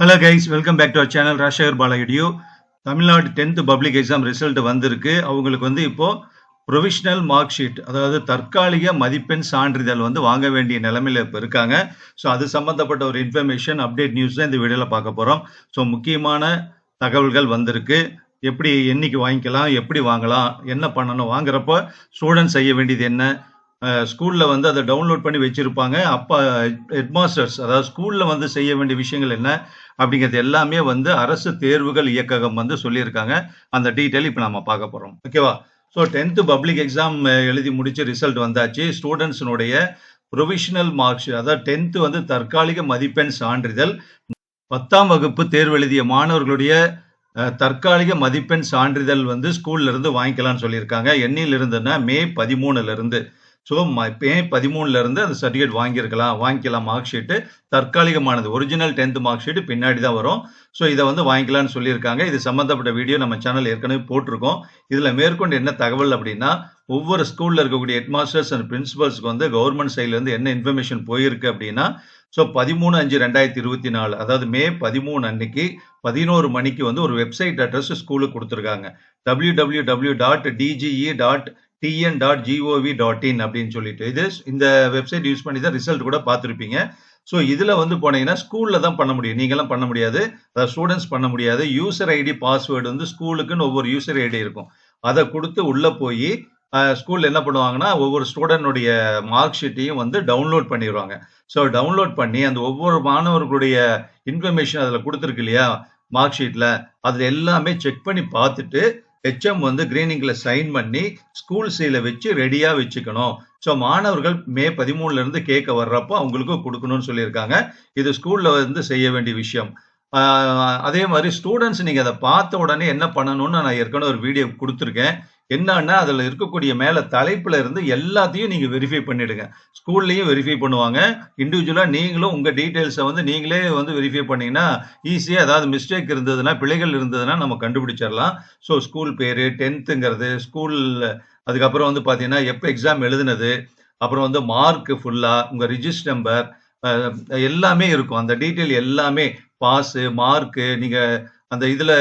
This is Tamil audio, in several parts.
Hello guys welcome back to our channel Rajasekar பாலகிடியோ Tamil Nadu tenth public exam result வந்திருக்கு அவங்களுக்கு வந்து இப்போ ப்ரொவிஷனல் மார்க் ஷீட் அதாவது தற்காலிக மதிப்பெண் சான்றிதழ் வந்து வாங்க வேண்டிய நிலமையில இப்போ இருக்காங்க ஸோ அது சம்பந்தப்பட்ட ஒரு இன்ஃபர்மேஷன் அப்டேட் நியூஸ் தான் இந்த வீடியோவில் பார்க்க போகிறோம் ஸோ முக்கியமான தகவல்கள் வந்திருக்கு எப்படி என்னைக்கு வாங்கிக்கலாம் எப்படி வாங்கலாம் என்ன பண்ணணும் வாங்குறப்போ ஸ்டூடெண்ட் செய்ய வேண்டியது என்ன? ஸ்கூலில் வந்து அதை டவுன்லோட் பண்ணி வச்சுருப்பாங்க. அப்போ ஹெட்மாஸ்டர்ஸ் அதாவது ஸ்கூலில் வந்து செய்ய வேண்டிய விஷயங்கள் என்ன அப்படிங்கிறது எல்லாமே வந்து அரசு தேர்வுகள் இயக்ககம் வந்து சொல்லியிருக்காங்க. அந்த டீட்டெயில் இப்போ நம்ம பார்க்க போகிறோம் ஓகேவா ஸோ டென்த்து பப்ளிக் எக்ஸாம் எழுதி முடிச்சு ரிசல்ட் வந்தாச்சு. ஸ்டூடெண்ட்ஸினுடைய ப்ரொவிஷனல் மார்க்ஸ் அதாவது டென்த்து வந்து தற்காலிக மதிப்பெண் சான்றிதழ் பத்தாம் வகுப்பு தேர்வு எழுதிய மாணவர்களுடைய தற்காலிக மதிப்பெண் சான்றிதழ் வந்து ஸ்கூல்ல இருந்து வாங்கிக்கலாம்னு சொல்லியிருக்காங்க. எண்ணில் இருந்துன்னா மே பதிமூணுல இருந்து. ஸோ மே பதிமூணுல இருந்து அந்த சர்டிஃபிகேட் வாங்கியிருக்கலாம் வாங்கிக்கலாம் மார்க் ஷீட்டு தற்காலிகமானது ஒரிஜினல் டென்த் மார்க் ஷீட் பின்னாடி தான் வரும். ஸோ இதை வந்து வாங்கிக்கலாம்னு சொல்லியிருக்காங்க. இது சம்மந்தப்பட்ட வீடியோ நம்ம சேனல் ஏற்கனவே போட்டிருக்கோம். இதில் மேற்கொண்டு என்ன தகவல் அப்படின்னா ஒவ்வொரு ஸ்கூலில் இருக்கக்கூடிய ஹெட்மாஸ்டர்ஸ் அண்ட் பிரின்சிபல்ஸ்க்கு வந்து கவர்மெண்ட் சைட்லேருந்து என்ன இன்ஃபர்மேஷன் போயிருக்கு அப்படின்னா ஸோ பதிமூணு அஞ்சு ரெண்டாயிரத்தி இருபத்தி நாலு அதாவது மே பதிமூணு அன்னைக்கு பதினோரு மணிக்கு வந்து ஒரு வெப்சைட் அட்ரஸ் ஸ்கூலுக்கு கொடுத்துருக்காங்க. W W W dot DGE dot TN dot gov dot in அப்படின்னு சொல்லிட்டு. இது இந்த வெப்சைட் யூஸ் பண்ணி தான் ரிசல்ட் கூட பார்த்துருப்பீங்க. ஸோ இதில் வந்து போனீங்கன்னா ஸ்கூலில் தான் பண்ண முடியும். நீங்களாம் பண்ண முடியாது. அதாவது ஸ்டூடெண்ட்ஸ் பண்ண முடியாது. யூசர் ஐடி பாஸ்வேர்டு வந்து ஸ்கூலுக்குன்னு ஒவ்வொரு யூசர் ஐடி இருக்கும். அதை கொடுத்து உள்ளே போய் ஸ்கூலில் என்ன பண்ணுவாங்கன்னா ஒவ்வொரு ஸ்டூடெண்டுடைய மார்க் ஷீட்டையும் வந்து டவுன்லோட் பண்ணிடுவாங்க ஸோ டவுன்லோட் பண்ணி அந்த ஒவ்வொரு மாணவர்களுடைய இன்ஃபர்மேஷன் அதில் கொடுத்துருக்கு இல்லையா மார்க் ஷீட்டில் அதில் எல்லாமே செக் பண்ணி பார்த்துட்டு ஹெச்எம் வந்து கிரீனிங்ல சைன் பண்ணி ஸ்கூல் சீல வச்சு ரெடியாக வச்சுக்கணும். ஸோ மாணவர்கள் மே பதிமூணுல இருந்து கேட்க வர்றப்போ அவங்களுக்கும் கொடுக்கணும்னு சொல்லியிருக்காங்க. இது ஸ்கூலில் வந்து செய்ய வேண்டிய விஷயம். அதே மாதிரி ஸ்டூடெண்ட்ஸ் நீங்கள் அதை பார்த்த உடனே என்ன பண்ணணும்னு நான் ஏற்கனவே ஒரு வீடியோ கொடுத்துருக்கேன். என்னன்னா அதில் இருக்கக்கூடிய மேலே தலைப்பில் இருந்து எல்லாத்தையும் நீங்கள் வெரிஃபை பண்ணிடுங்க. ஸ்கூல்லையும் வெரிஃபை பண்ணுவாங்க. இண்டிவிஜுவலாக நீங்களும் உங்கள் டீட்டெயில்ஸை வந்து நீங்களே வந்து வெரிஃபை பண்ணிங்கன்னா ஈஸியாக ஏதாவது மிஸ்டேக் இருந்ததுன்னா பிழைகள் இருந்ததுன்னா நம்ம கண்டுபிடிச்சிடலாம். ஸோ ஸ்கூல் பேர் டென்த்துங்கிறது ஸ்கூல் அதுக்கப்புறம் வந்து பார்த்தீங்கன்னா எப்போ எக்ஸாம் எழுதுனது அப்புறம் வந்து மார்க் ஃபுல்லாக உங்கள் ரிஜிஸ்டர் நம்பர் எல்லாமே இருக்கும். அந்த டீட்டெயில் எல்லாமே பாஸு மார்க்கு நீங்கள் அந்த இதில்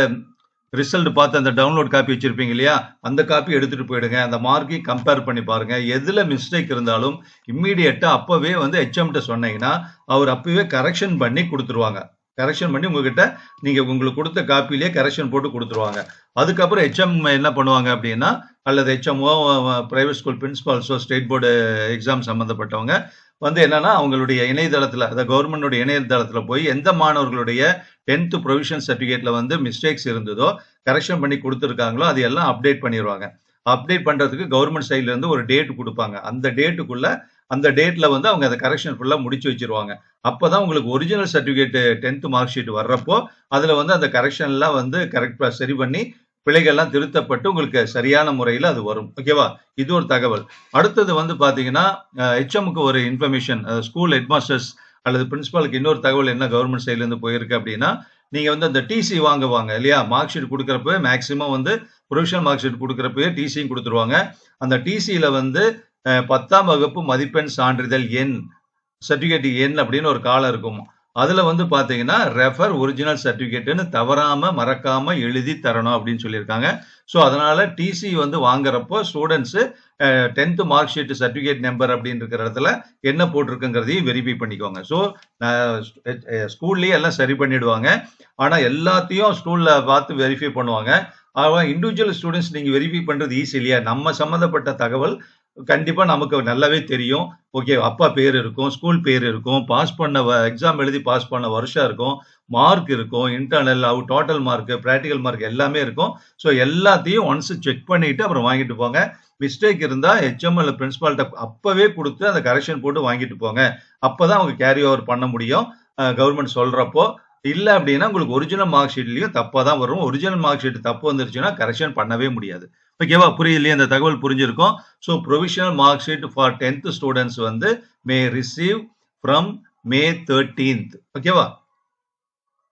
ரிசல்ட் பார்த்து அந்த டவுன்லோட் காப்பி வச்சுருப்பீங்க இல்லையா? அந்த காப்பி எடுத்துகிட்டு போயிடுங்க. அந்த மார்க்கையும் கம்பேர் பண்ணி பாருங்கள் எதில் மிஸ்டேக் இருந்தாலும் இம்மீடியட்டாக அப்போவே வந்து ஹெச்எம்கிட்ட சொன்னீங்கன்னா அவர் அப்போவே கரெக்ஷன் பண்ணி கொடுத்துருவாங்க. கரெக்ஷன் பண்ணி உங்ககிட்ட நீங்கள் உங்களுக்கு கொடுத்த காப்பிலேயே கரெக்ஷன் போட்டு கொடுத்துருவாங்க. அதுக்கப்புறம் ஹெச்எம் என்ன பண்ணுவாங்க அப்படின்னா அல்லது ஹெச்எம்ஓ பிரைவேட் ஸ்கூல் பிரின்சிபால்ஸோ ஸ்டேட் போர்டு எக்ஸாம் சம்மந்தப்பட்டவங்க வந்து என்னன்னா அவங்களுடைய இணையதளத்தில் அந்த கவர்மெண்டோட இணையதளத்தில் போய் எந்த மாணவர்களுடைய டென்த் ப்ரொவிஷன் சர்டிஃபிகேட்ல வந்து மிஸ்டேக்ஸ் இருந்ததோ கரெக்ஷன் பண்ணி கொடுத்துருக்காங்களோ அது எல்லாம் அப்டேட் பண்ணிடுவாங்க அப்டேட் பண்ணுறதுக்கு கவர்மெண்ட் சைட்ல இருந்து ஒரு டேட் கொடுப்பாங்க. அந்த டேட்டுக்குள்ள அந்த டேட்ல வந்து அவங்க அந்த கரெக்ஷன் ஃபுல்லாக முடிச்சு வச்சிருவாங்க. அப்பதான் உங்களுக்கு original certificate tenth mark sheet வர்றப்போ அதில் வந்து அந்த கரெக்ஷன்லாம் வந்து கரெக்டாக சரி பண்ணி பிழைகள்லாம் திருத்தப்பட்டு உங்களுக்கு சரியான முறையில் அது வரும். ஓகேவா இது ஒரு தகவல். அடுத்தது வந்து பார்த்தீங்கன்னா ஹெச்எம்க்கு ஒரு இன்ஃபர்மேஷன் ஸ்கூல் ஹெட்மாஸ்டர்ஸ் அல்லது பிரின்சிபாலுக்கு இன்னொரு தகவல் என்ன கவர்மெண்ட் சைட்லேருந்து போயிருக்கு அப்படின்னா நீங்கள் வந்து அந்த டிசி வாங்குவாங்க இல்லையா? மார்க் ஷீட் கொடுக்குறப்பவே மேக்ஸிமம் வந்து ப்ரொவிஷனல் மார்க் ஷீட் கொடுக்குறப்பவே டிசியும் கொடுத்துருவாங்க. அந்த டிசியில் வந்து பத்தாம் வகுப்பு மதிப்பெண் சான்றிதழ் எண் சர்டிஃபிகேட் எண் அப்படின்னு ஒரு காலம் இருக்கும். அதுல வந்து பாத்தீங்கன்னா ரெஃபர் ஒரிஜினல் சர்டிஃபிகேட்டுன்னு தவறாம மறக்காம எழுதி தரணும் அப்படின்னு சொல்லியிருக்காங்க. ஸோ அதனால டிசி வந்து வாங்குறப்போ students tenth mark sheet certificate number அப்படின்னு இருக்கிற இடத்துல என்ன போட்டிருக்குங்கிறதையும் வெரிஃபை பண்ணிக்கோங்க. ஸோ ஸ்கூல்லேயே எல்லாம் சரி பண்ணிடுவாங்க. ஆனா எல்லாத்தையும் ஸ்கூல்ல பார்த்து வெரிஃபை பண்ணுவாங்க. ஆனால் இண்டிவிஜுவல் ஸ்டூடெண்ட்ஸ் நீங்கள் வெரிஃபை பண்ணுறது ஈஸி இல்லையா? நம்ம சம்மந்தப்பட்ட தகவல் கண்டிப்பா நமக்கு நல்லாவே தெரியும். ஓகே அப்பா பேர் இருக்கும் ஸ்கூல் பேர் இருக்கும் பாஸ் பண்ண எக்ஸாம் எழுதி பாஸ் பண்ண வருஷம் இருக்கும் மார்க் இருக்கும் இன்டர்னல் அவு டோட்டல் மார்க் ப்ராக்டிக்கல் மார்க் எல்லாமே இருக்கும். ஸோ எல்லாத்தையும் ஒன்ஸ் செக் பண்ணிட்டு அப்புறம் வாங்கிட்டு போங்க. மிஸ்டேக் இருந்தா ஹெச்எம்எல் பிரின்சிபால்கிட்ட அப்பவே கொடுத்து அந்த கரெக்ஷன் போட்டு வாங்கிட்டு போங்க. அப்பதான் அவங்க கேரி ஓவர் பண்ண முடியும். கவர்மெண்ட் சொல்றப்போ இல்லை அப்படின்னா உங்களுக்கு ஒரிஜினல் மார்க் ஷீட்லையும் தப்பாக தான் வரும். ஒரிஜினல் மார்க் ஷீட் தப்பு வந்துருச்சுன்னா கரெக்ஷன் பண்ணவே முடியாது. ஓகேவா புரியலையே அந்த தகவல் புரிஞ்சிருக்கும். So provisional mark sheet for tenth students வந்து May receive from May thirteenth ஓகேவா